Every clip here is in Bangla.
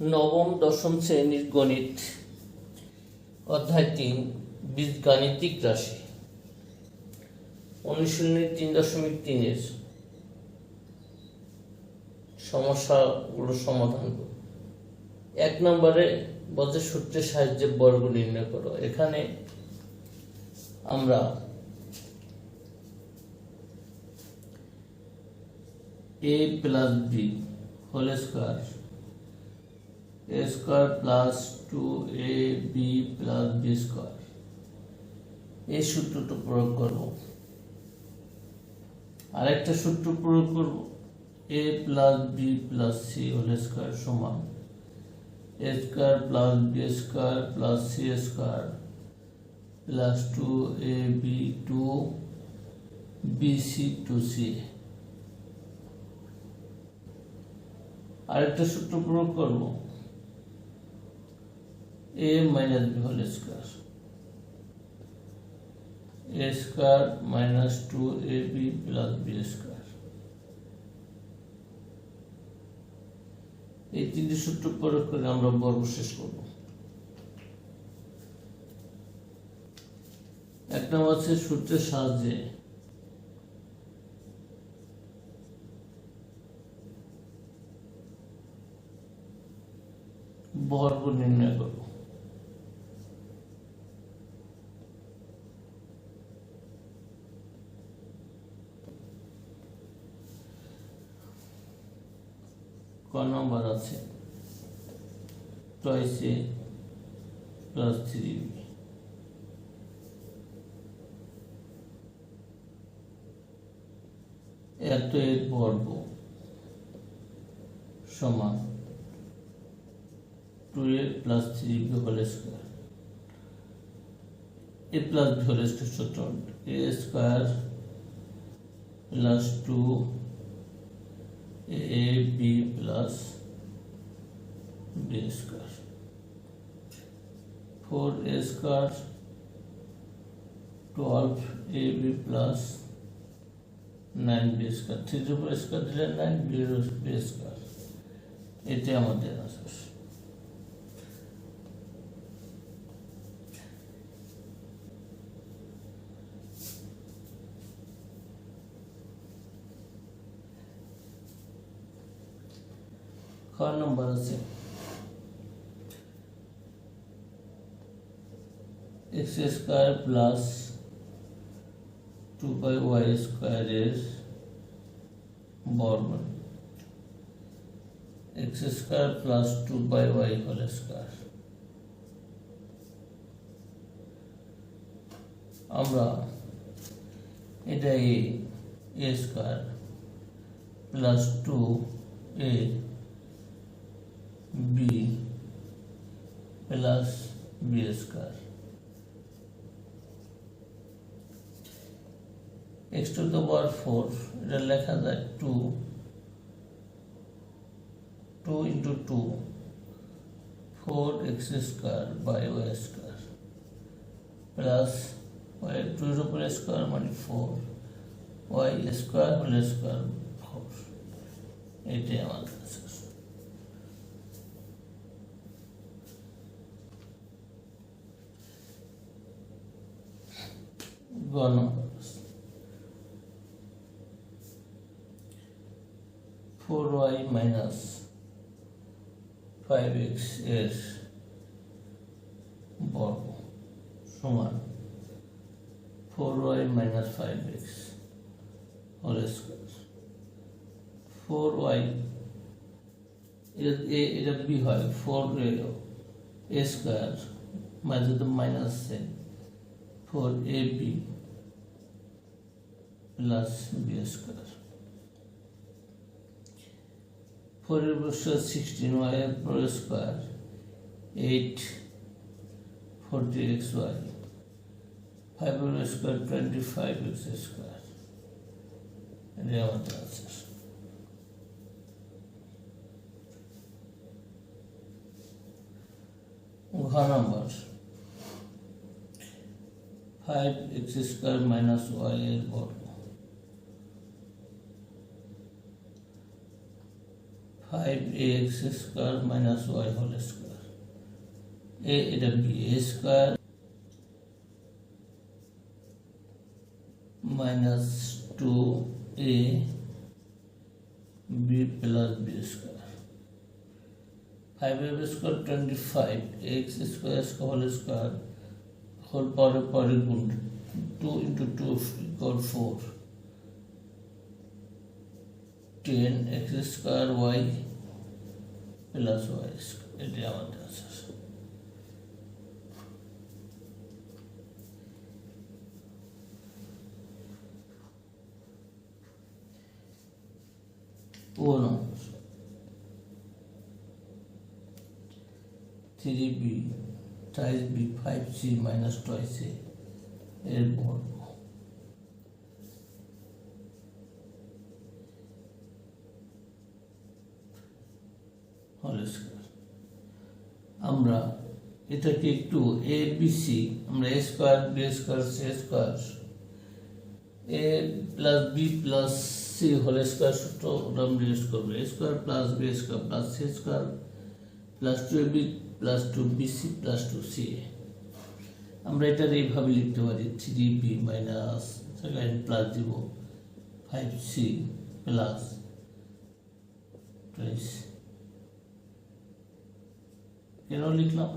নবম, দশম শ্রেণির গণিত, অধ্যায় তিন, বীজগাণিতিক রাশি। অনুশীলনী তিন দশমিক তিনের সমস্যাগুলো সমাধান করো। এক নম্বরে বলছে সূত্রের সাহায্যে বর্গ নির্ণয় করো। এখানে আমরা A plus B whole square A square plus two A B plus এই সূত্রটা প্রয়োগ করব। আরেকটা সূত্র প্রয়োগ করব। A plus B plus C whole square সমান plus C square plus two A B two B C two C আরেকটা সূত্র প্রয়োগ করব। A minus B whole square minus two A B plus B square এই তিনটি সূত্র প্রয়োগ করে আমরা বর্গ শেষ করব। এক নম্বর হচ্ছে সূত্রের সাহায্যে বর্গ নির্ণয় করব। ক নম্বর আছে। Twice A plus three B এত এর বর্গ সমান two A plus three B whole square A plus B whole square সূত্র A square plus two a b plus b square four a square twelve a b plus nine b square থ্রির উপর স্কোয়ার দিলে নাইন বি বি স্কোয়ার এটি আমাদের আনসার খ নম্বর আছে x square plus two by y স্কোয়ারের বর্গ x square plus two by y whole square আমরা এটা a a square plus two a b square x to the power four এটা লেখা যায় two two into two four x square by y square plus y two এর উপর স্কোয়ার মানে four y square whole square four এটাই আমাদের আছে গ number four Y minus five এক্সের বর্গ সমান four Y minus five X whole square four Y এটা বি হয়? ফোর এ স্কোয়ার মাঝে তো minus four A B plus B square four बसर sixteen Y four square eight forty X Y five square twenty five X square ये हमारा आंसर घ number five X square minus Y air five A X square minus Y whole square A W A square minus two A B plus B square five A square twenty five X square square whole square whole power power गुण two into two equal four four ten x square y plus y এটি আমাদের আছে ও number three b twice b five c minus twice a এর বর্গ স্কোয়ার আমরা এটাকে একটু এ বি সি আমরা A square B square C square A plus B plus C whole square সূত্র ওটা আমরা ইউজ করব। A square plus B square plus C square plus two A B plus two B C plus two C A আমরা এটার এইভাবে লিখতে পারি three B minus second plus দিব ফাইভ সি প্লাস কেন লিখলাম।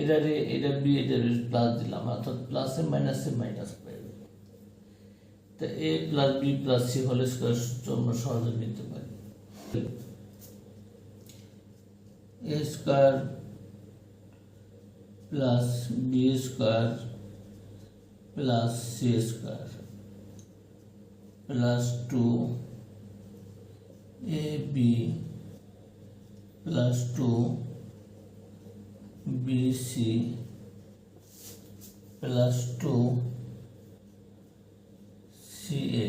এটারে এটা বি এটার প্লাস দিলাম, অর্থাৎ প্লাসে মাইনাসে মাইনাস পাই তা A plus B plus C whole square আমরা সহজে নিতে পারি। A square plus B square plus C square plus two A B plus two b c plus two c a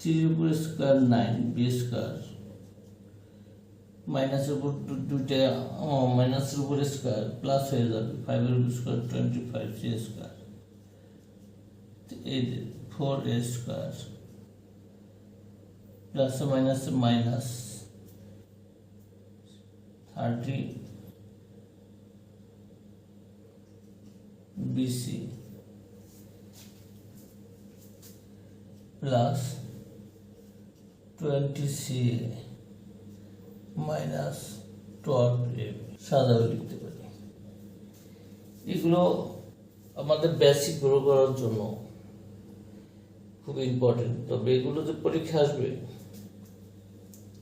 থ্রির উপরে স্কোয়ার নাইন বি স্কোয়ার মাইনাসের উপর দু- দুইটা মাইনাসের উপরে স্কোয়ার প্লাস হয়ে যাবে ফাইভের উপর square twenty five c square এই ফোর এ স্কোয়ার প্লাসে মাইনাসে minus thirty B C plus twenty C minus twelve A সাদাও লিখতে পারি। এগুলো আমাদের বেসিক গ্রো করার জন্য খুব ইম্পর্টেন্ট তবে এগুলো যে পরীক্ষা আসবে,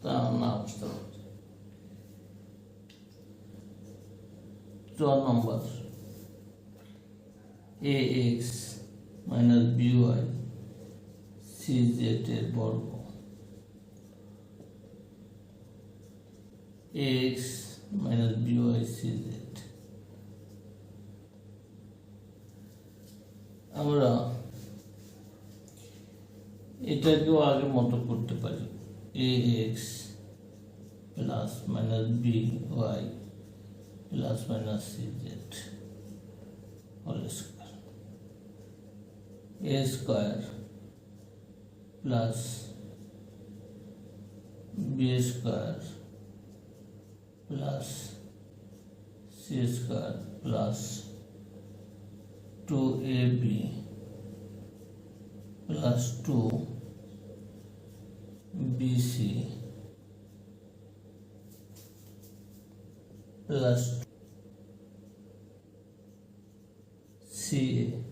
তা না পারে চার number A X minus B Y C Z এর বর্গ। A X minus B Y C Z আমরা এটাকেও আগের মতো করতে পারি। A X plus minus B Y plus minus cz whole square. A square plus b square plus c square plus 2ab plus 2 bc plus C A.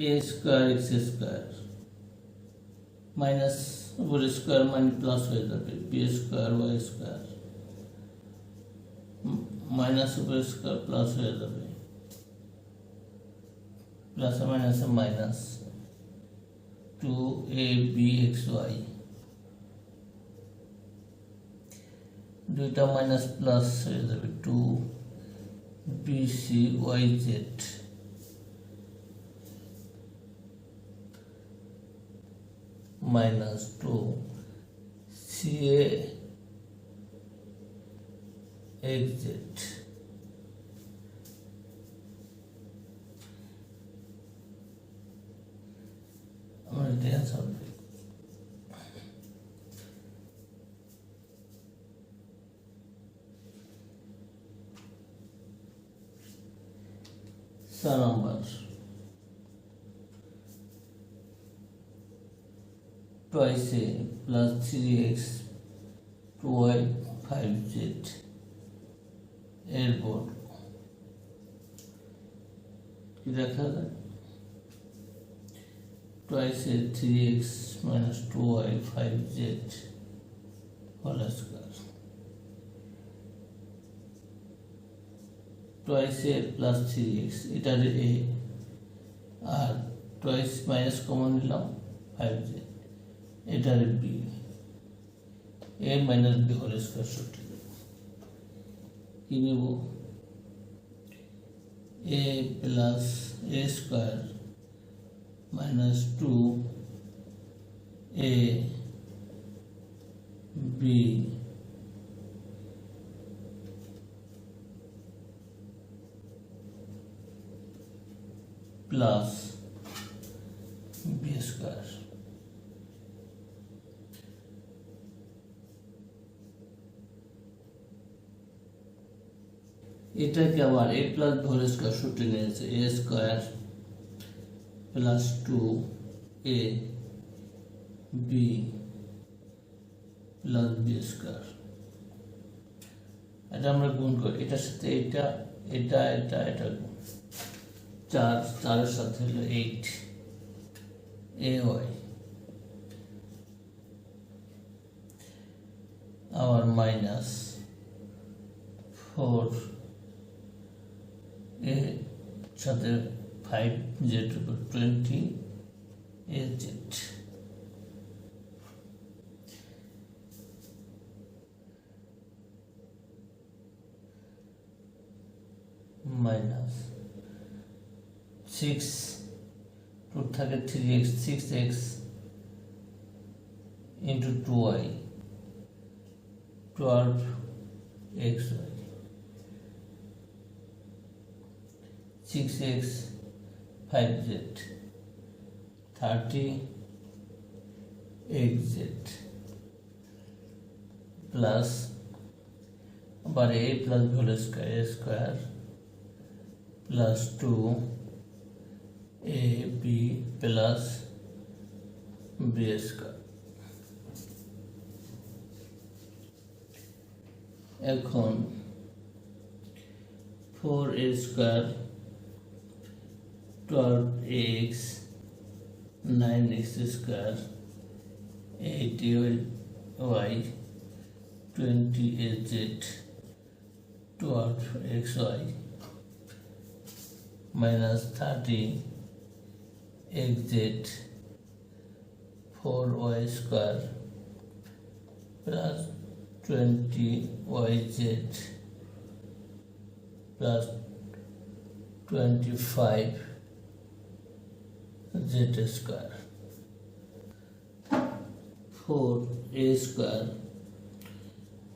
A square, X square. Minus वो स्क्वायर माइनस प्लस हो जाता फिर B square, Y square. Minus ऊपर स्क्वायर, प्लस हो जाता হয়ে যাবে প্লাস মাইনাসে minus two a b x y দুইটা মাইনাস প্লাস হয়ে যাবে two b c y z minus two c a 3x minus 2y 5z whole square twice a plus 3x এটার a আর twice minus কমন নিলাম 5z এটার b a minus b whole square সূত্র কি নেব a plus a square minus 2 A B plus B square এটাকে আবার এ প্লাস ভোল স্কোয়ার সূত্রে নিয়েছে A square plus two A B plus B square এটা আমরা গুণ করি। এটার সাথে এটা এটা এটা এটা গুণ। চার, চারের সাথে হলো এইট এ ওয়াই। আবার মাইনাস ফোর এর সাথে five Z twenty A Z minus six two থাকে three X six X into two Y twelve X Y six X five Z thirty eight Z plus আবার A plus whole square square plus two a b plus b square এখন four a square twelve x nine x square eighty y twenty a z twelve x y minus 30 xz 4y square plus 20yz plus 25z square. 4a square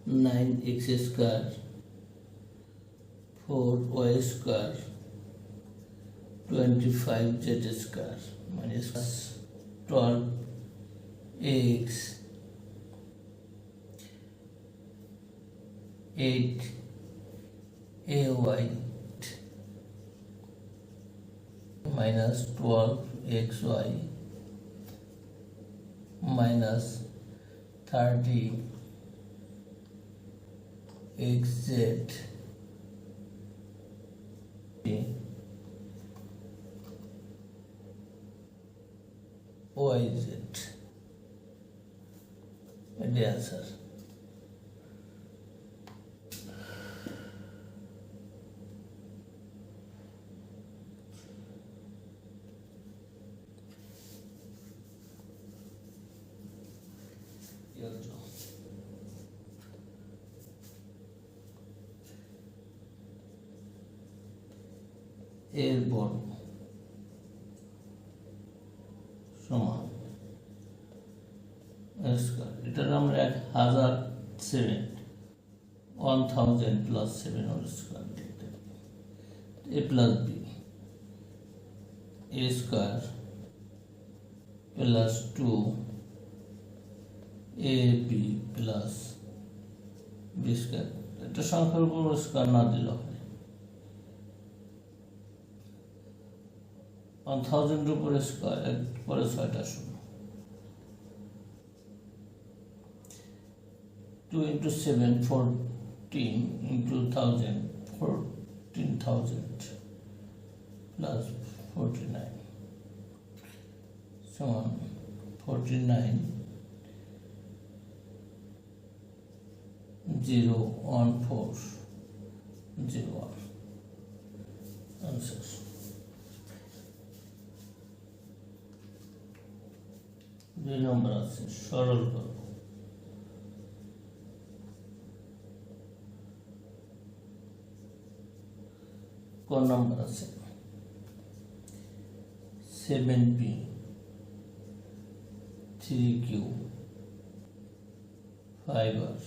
9x square 4y square 25 z square minus 12 x 8 ay minus 12 xy minus 30 xz Why is it? And the answer. airborne এক হাজার seven one thousand plus seven whole square A plus B A square plus two A B plus B square এটা সংখ্যার উপর স্কোয়ার না হয় ওয়ান থাউজেন্ডের উপরে স্কোয়ার পরে ছয়টা শূন্য। Two into seven fourteen into thousand fourteen thousand plus forty nine সমান forty nine zero one four zero one দুই নম্বর আছে, সরল করব ক নম্বর আছে seven p three q five r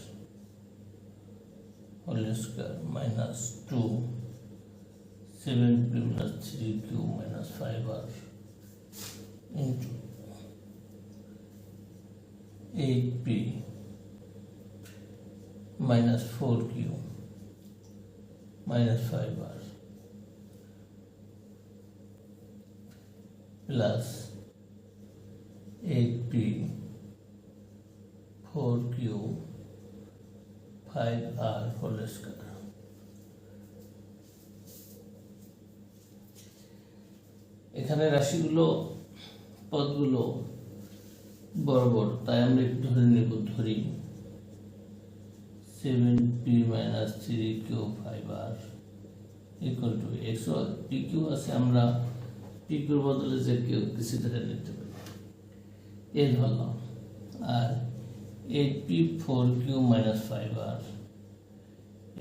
whole square minus two seven p plus three q minus five r into eight p minus four q minus five plus eight P four Q five R whole square এখানে রাশিগুলো, পদগুলো বড় তাই আমরা একটু ধরে নেব, ধরি seven P minus three Q five R equal to X P Q আছে, আমরা পি বদলে যে কেউ কিছু ধরে নিতে পারি এ ধরলাম আর eight P four Q minus five R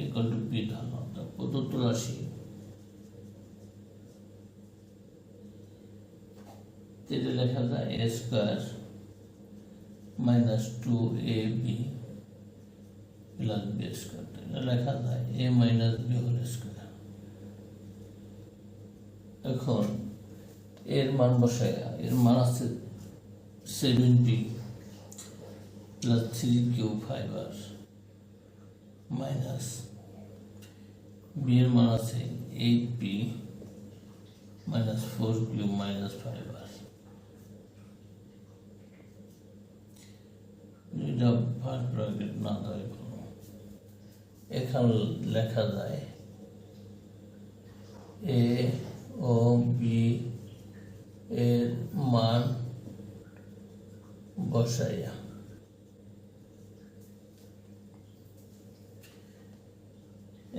equal to P তা প্রদত্ত রাশি। যেটা লেখা যায় A square minus two A B plus B square এটা লেখা যায় A minus B whole square এখন এর মান বসায় এর মান আছে seven B plus three Q five R minus B এর মান আছে eight P minus four Q minus five R এটা ভাগ ব্র্যাকেট না দেয় কোনো। এখানে লেখা যায় এ ও বি এর মান বসাইয়া।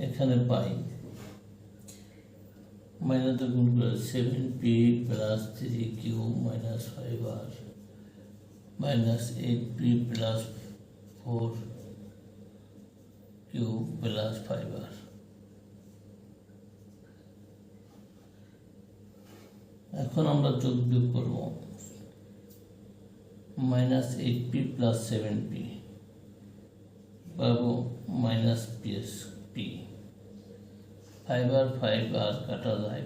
এখানে পাই। মাইনাস গুণ করে seven P plus three Q minus five R minus eight P plus four Q plus five R এখন আমরা যোগ বিয়োগ করব minus eight P plus seven P পাবো minus P S P five R five R কাটা যায়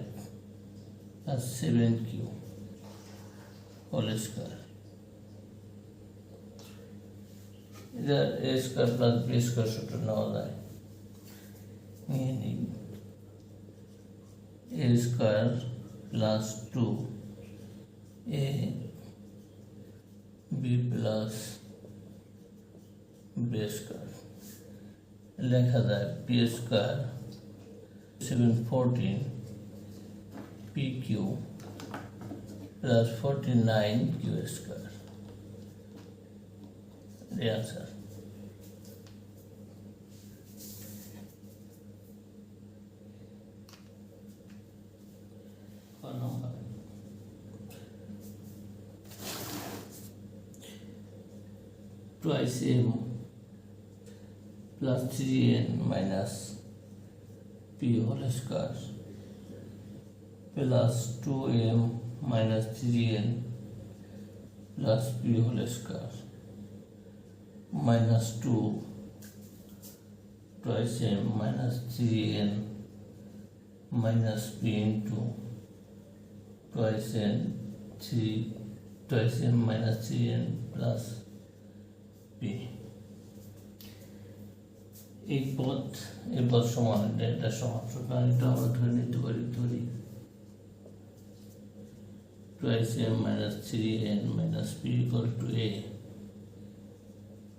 আর সেভেন কিউ হোল স্কোয়ার এটা A square plus B square সূত্র নেওয়া যায়। নিয়ে নিই। A square Plus two a b plus b square লেখা যায় p square seven fourteen p q plus forty nine q square the answer. One number. Twice m plus 3n minus p whole square plus 2m minus 3n plus p whole minus 2 twice m minus 3n minus p into twice n 3 twice m minus 3n plus p এই পদ এই পদ সমান এটা সমান সুতরাং এটা আমরা ধরে নিতে পারি ধরি twice m minus 3n minus p equal to a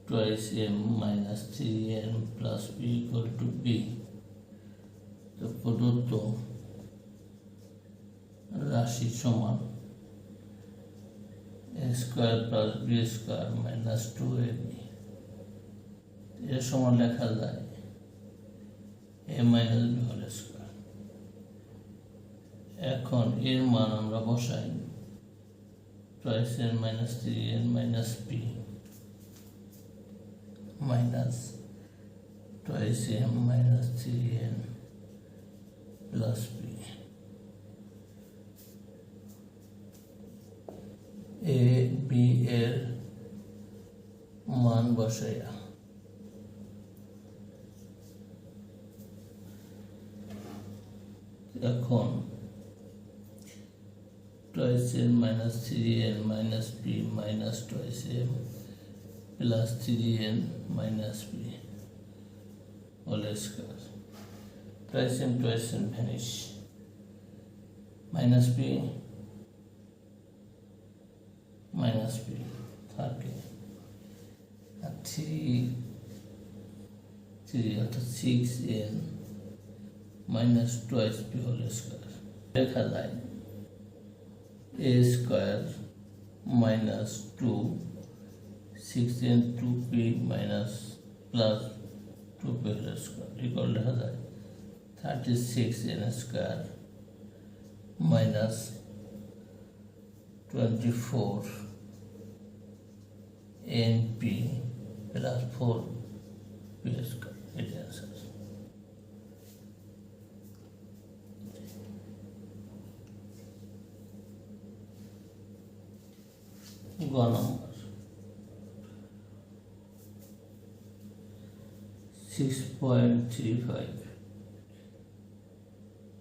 twice m minus 3n plus p equal to b তো প্রদত্ত রাশি সমান a square plus B square minus two A B সমান লেখা যায় A minus B whole square এখন এর মান আমরা বসাই twice n minus 3n minus p minus twice m minus 3n plus p a b এর মান বসাইয়া এখন twice n minus 3n minus p minus twice m plus 3n minus p whole square. Twice m twice m vanish. Minus p minus p থাকে আর থ্রি থ্রি অর্থাৎ six n minus twice p whole square লেখা যায় a square minus 2 6 and 2p minus plus 2p whole square equal লেখা যায় 36 n square minus 24 NP plus 4 P square is answer. Go six point three five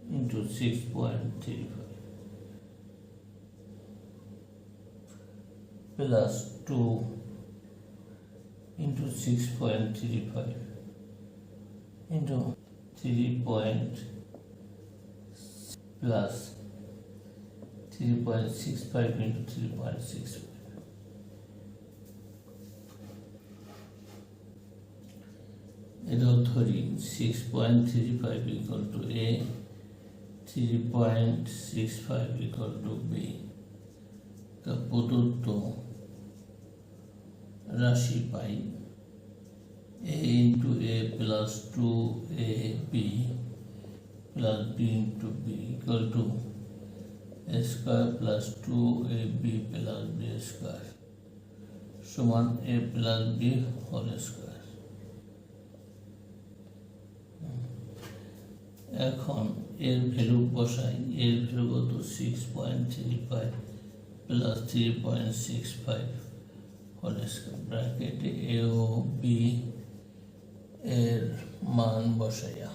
into six point three five. point plus three point six five into three point six five এটাও ধরি six point three five equal to a three point six five equal to b তা প্রদত্ত রাশি পাই। A plus two a b plus b equal to a square plus two a b plus b square সমান a plus b whole square এখন এর ভ্যালু বসাই। এর ভ্যালু কত? Six point three five plus three point six five whole square ব্র্যাকেটে এ ও বি এর মান বসাইয়া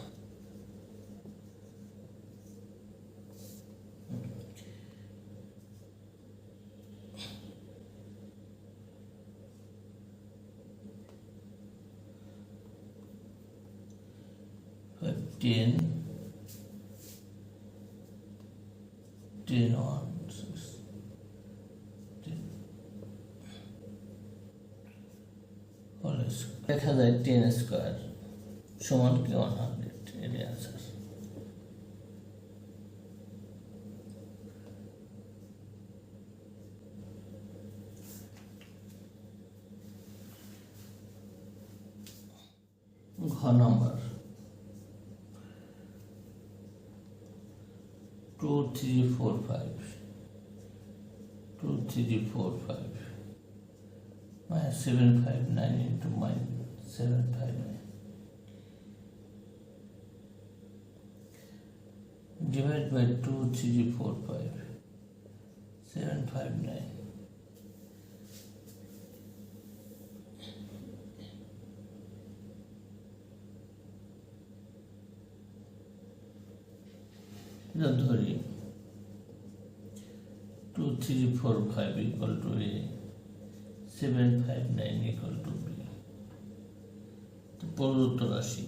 fifteen ten on দেখা যায় টেন স্কোয়ার সমান কি ওয়ান হান্ড্রেড এটাই আনসার ঘ number two three four five two three four five seven five nine into minus seven five nine. Divided by two three four five. Seven five nine. ধরি। Two three four five equal to a seven five nine equal to b প্রদত্ত রাশি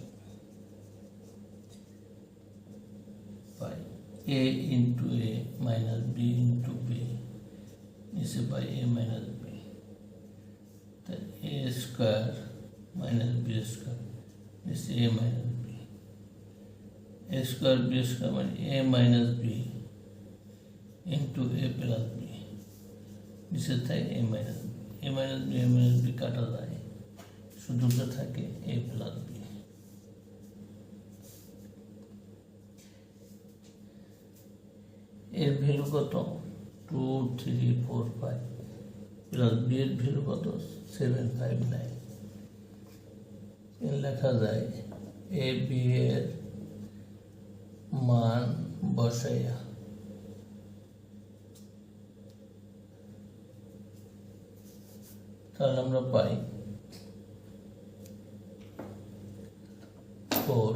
পাই a into a minus b into b নিচে পাই এ মাইনাস বি তা a square minus b square নিচে a minus b a square b square মানে a minus b into a plus b নিচে থাকে a minus a minus b a minus b কাটা যায়। শুধুতে থাকে এ প্লাস বি এর ভ্যালু কত? Two three four five plus b এর ভ্যালু কত? সেভেন ফাইভ নাইন লেখা যায় এ বি এর মান বসাইয়া তাহলে আমরা পাই ফোর